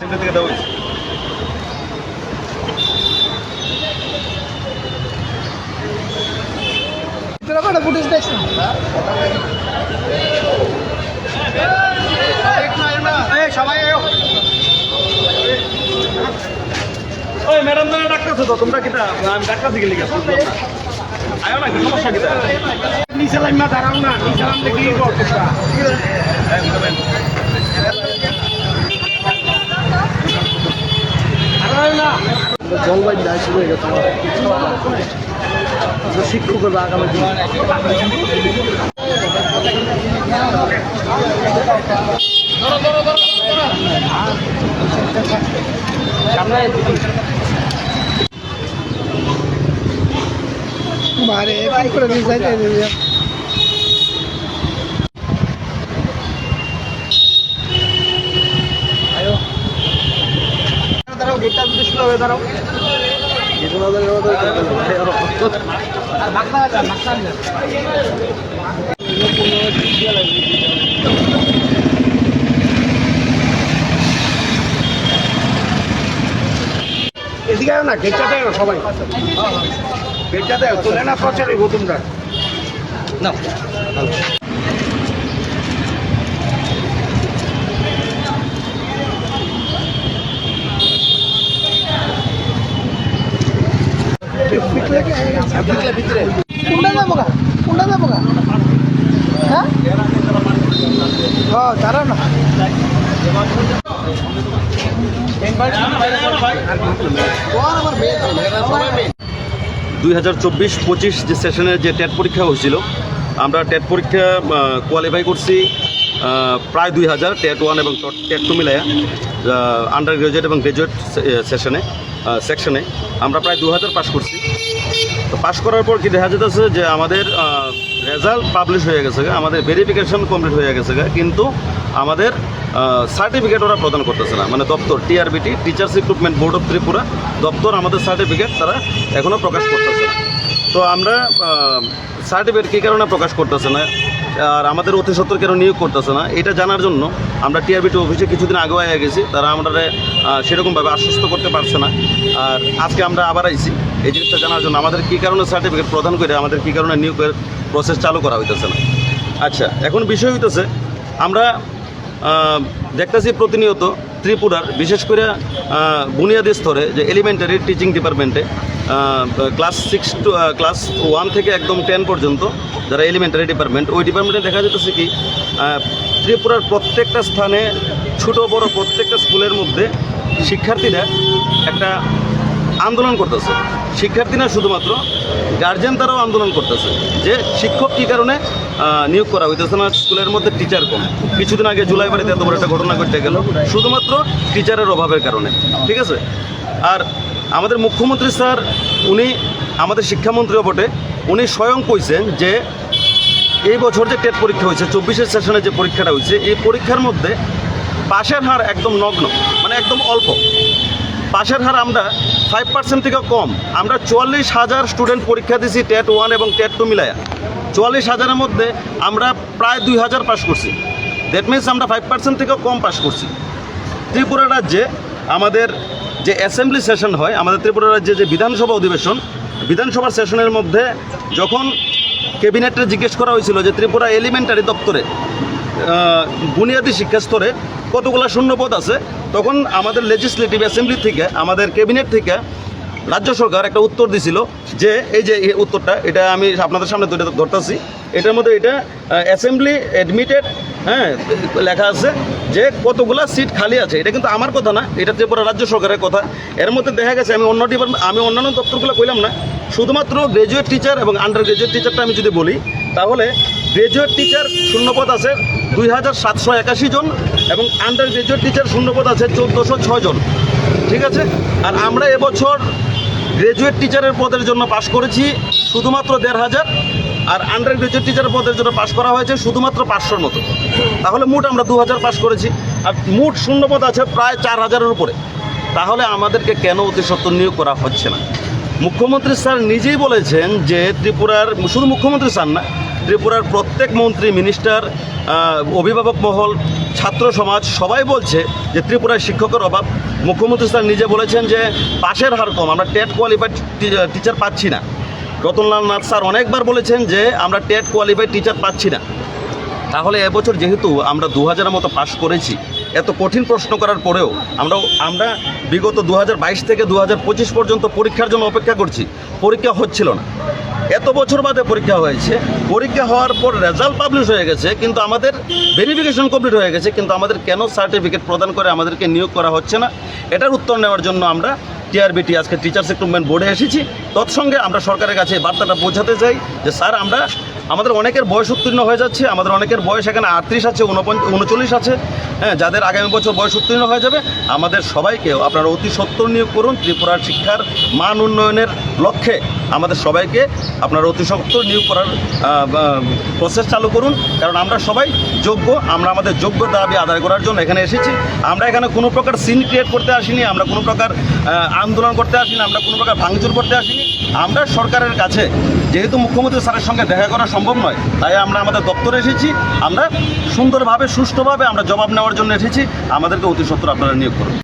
Centre থেকে দেওয়া হয়েছে ফুটেজ দেখছেন ওই ম্যাডাম তো ডাক্তার তো তোমরা কিটা? আমি ডাক্তার দিকে লিখে আয়ো না কি সমস্যা কিটা? নিচে লাইন না দাঁড়াও না নিচে নামলে কি করতেছা জলবায়ু দায় শুরু হয়ে গেছে শিক্ষক হবে আগামী দিন। কি করে যাইতে দাঁড়াও গেটটা যদি শুরু মাখনা মাখনা এদিকে না গেটটা দেয় সবাই। গেটটা দেয় তুলে না প্রচার তোমরা। না। দুই হাজার চব্বিশ পঁচিশ যে সেশনের যে টেট পরীক্ষা হয়েছিল, আমরা টেট পরীক্ষা কোয়ালিফাই করছি। প্রায় দুই হাজার টেট ওয়ান এবং টেট টু মিলায়া আন্ডার গ্রাজুয়েট এবং গ্রাজুয়েট সেশনে সেকশনে আমরা প্রায় দু হাজার পাস করছি। তো পাস করার পর কি দেখা যেতেছে যে আমাদের রেজাল্ট পাবলিশ হয়ে গেছে আমাদের ভেরিফিকেশন কমপ্লিট হয়ে গেছে কিন্তু আমাদের সার্টিফিকেট ওরা প্রদান করতেছে না। মানে দপ্তর TRBT teachers recruitment board of Tripura দপ্তর আমাদের সার্টিফিকেট তারা এখনও প্রকাশ করতেছে না। তো আমরা সার্টিফিকেট কী কারণে প্রকাশ করতেছে না? আর আমাদের অতি সত্তর কেন নিয়োগ করতেছে না, এটা জানার জন্য আমরা টিআরবিটি অফিসে কিছুদিন আগেও আগে গেছি, তারা আমরা সেরকমভাবে আশ্বস্ত করতে পারছে না। আর আজকে আমরা আবার আইছি, এই জিনিসটা জানার জন্য আমাদের কী কারণে সার্টিফিকেট প্রদান করে আমাদের কী কারণে নিয়োগের প্রসেস চালু করা হইতেছে না। আচ্ছা এখন বিষয় হইতেছে, আমরা দেখতেছি প্রতিনিয়ত ত্রিপুরার বিশেষ করে বুনিয়াদী স্তরে যে এলিমেন্টারি টিচিং ডিপার্টমেন্টে class six to class one থেকে একদম টেন পর্যন্ত যারা এলিমেন্টারি ডিপার্টমেন্ট ওই ডিপার্টমেন্টে দেখা যেতেছে কি ত্রিপুরার প্রত্যেকটা স্থানে ছোট, বড় প্রত্যেকটা স্কুলের মধ্যে শিক্ষার্থীরা একটা আন্দোলন করতেছে। শিক্ষার্থী না শুধুমাত্র গার্জেন তারাও আন্দোলন করতেছে যে শিক্ষক কী কারণে নিয়োগ করা হইতেছে না, স্কুলের মধ্যে টিচার কম। কিছুদিন আগে জুলাই বাড়িতে এত বড় একটা ঘটনা ঘটতে গেল, শুধুমাত্র টিচারের অভাবের কারণে। ঠিক আছে? আর আমাদের মুখ্যমন্ত্রী স্যার, উনি আমাদের শিক্ষামন্ত্রীও বটে, উনি স্বয়ং কইছেন যে এই বছর যে টেট পরীক্ষা হয়েছে, চব্বিশের সেশনে যে পরীক্ষাটা হয়েছে, এই পরীক্ষার মধ্যে পাশের হার একদম নগ্ন মানে একদম অল্প। পাশের হার আমরা ফাইভ পার্সেন্ট থেকে কম, আমরা চুয়াল্লিশ হাজার স্টুডেন্ট পরীক্ষা দিয়েছি টেট ওয়ান এবং টেট টু মিলায়া। চুয়াল্লিশ হাজারের মধ্যে আমরা প্রায় দুই হাজার পাস করছি। দ্যাট মিনস আমরা ফাইভ পার্সেন্ট থেকে কম পাস করছি। ত্রিপুরা রাজ্যে আমাদের যে অ্যাসেম্বলি সেশন হয়, আমাদের ত্রিপুরা রাজ্যে যে বিধানসভা অধিবেশন বিধানসভা সেশনের মধ্যে যখন ক্যাবিনেটে জিজ্ঞেস করা হয়েছিল যে ত্রিপুরা এলিমেন্টারি দপ্তরে বুনিয়াদী শিক্ষা স্তরে কতগুলো শূন্যপদ আছে, তখন আমাদের লেজিসলেটিভ অ্যাসেম্বলি থেকে, আমাদের ক্যাবিনেট থেকে রাজ্য সরকার একটা উত্তর দিছিল যে, এই যে উত্তরটা, এটা আমি আপনাদের সামনে ধরে ধরতেছি। এটার মধ্যে এটা অ্যাসেম্বলি অ্যাডমিটেড হ্যাঁ লেখা আছে যে কতগুলা সিট খালি আছে। এটা কিন্তু আমার কথা না, এটা যে ত্রিপুরা রাজ্য সরকারের কথা। এর মধ্যে দেখা গেছে, আমি অন্য ডিপার্টমেন্ট আমি অন্যান্য দপ্তরগুলো কইলাম না, শুধুমাত্র গ্রাজুয়েট টিচার এবং আন্ডার গ্রাজুয়েট টিচারটা আমি যদি বলি, তাহলে গ্রাজুয়েট টিচার শূন্যপদ আছে দুই হাজার সাতশো একাশি জন এবং আন্ডার গ্রাজুয়েট টিচার শূন্যপদ আছে চোদ্দোশো ছয় জন। ঠিক আছে? আর আমরা এবছর গ্রাজুয়েট টিচারের পদের জন্য পাশ করেছি শুধুমাত্র দেড় হাজার, আর আন্ডার গ্রাজুয়েট টিচারের পদের জন্য পাশ করা হয়েছে শুধুমাত্র পাঁচশোর মতো। তাহলে মোট আমরা দু হাজার পাশ করেছি, আর মোট শূন্যপদ আছে প্রায় চার হাজারের উপরে। তাহলে আমাদেরকে কেন অতি সত্ত্বর নিয়োগ করা হচ্ছে না? মুখ্যমন্ত্রী স্যার নিজেই বলেছেন যে ত্রিপুরার, শুধু মুখ্যমন্ত্রী স্যার না, ত্রিপুরার প্রত্যেক মন্ত্রী মিনিস্টার অভিভাবক মহল, ছাত্র সমাজ সবাই বলছে যে ত্রিপুরায় শিক্ষকের অভাব। মুখ্যমন্ত্রী স্যার নিজে বলেছেন যে পাশের হার কম, আমরা টেট কোয়ালিফাইড টিচার পাচ্ছি না। রতনলাল নাথ স্যার অনেকবার বলেছেন যে আমরা টেট কোয়ালিফাইড টিচার পাচ্ছি না। তাহলে এবছর যেহেতু আমরা দু হাজারের মতো পাশ করেছি, এত কঠিন প্রশ্ন করার পরেও আমরা আমরা বিগত দু হাজার বাইশ থেকে দু পর্যন্ত পরীক্ষার জন্য অপেক্ষা করছি। পরীক্ষা হচ্ছিল না। এত বছর বাদে পরীক্ষা হয়েছে। পরীক্ষা হওয়ার পর রেজাল্ট পাবলিশ হয়ে গেছে, কিন্তু আমাদের ভেরিফিকেশন কমপ্লিট হয়ে গেছে, কিন্তু আমাদের কেন সার্টিফিকেট প্রদান করে আমাদেরকে নিয়োগ করা হচ্ছে না? এটার উত্তর নেওয়ার জন্য আমরা টিআরবিটি আজকে টিচার্স রিক্রুটমেন্ট বোর্ডে এসেছি। তৎসঙ্গে আমরা সরকারের কাছে বার্তাটা পৌঁছাতে চাই যে, স্যার, আমরা আমাদের অনেকের বয়স উত্তীর্ণ হয়ে যাচ্ছে, আমাদের অনেকের বয়স এখানে আটত্রিশ আছে উনচল্লিশ আছে। হ্যাঁ যাদের আগামী বছর বয়স উত্তীর্ণ হয়ে যাবে, আমাদের সবাইকে আপনারা অতি সত্তর নিয়োগ করুন, ত্রিপুরার শিক্ষার মান উন্নয়নের লক্ষ্যে আমাদের সবাইকে আপনারা অতি সত্তর নিয়োগ করার প্রসেস চালু করুন। কারণ আমরা সবাই যোগ্য, আমরা আমাদের যোগ্য দাবি আদায় করার জন্য এখানে এসেছি। আমরা এখানে কোনো প্রকার সিন ক্রিয়েট করতে আসিনি, আমরা কোনো প্রকার আন্দোলন করতে আসিনি, আমরা কোনো প্রকার ভাঙচুর করতে আসিনি। আমরা সরকারের কাছে যেহেতু মুখ্যমন্ত্রী স্যারের সঙ্গে দেখা করা সম্ভব নয়, তাই আমরা আমাদের দপ্তরে এসেছি। আমরা সুন্দরভাবে, সুষ্ঠুভাবে আমরা জবাব নেওয়ার জন্য এসেছি। আমাদেরকে অতি সত্তর আপনারা নিয়োগ করুন।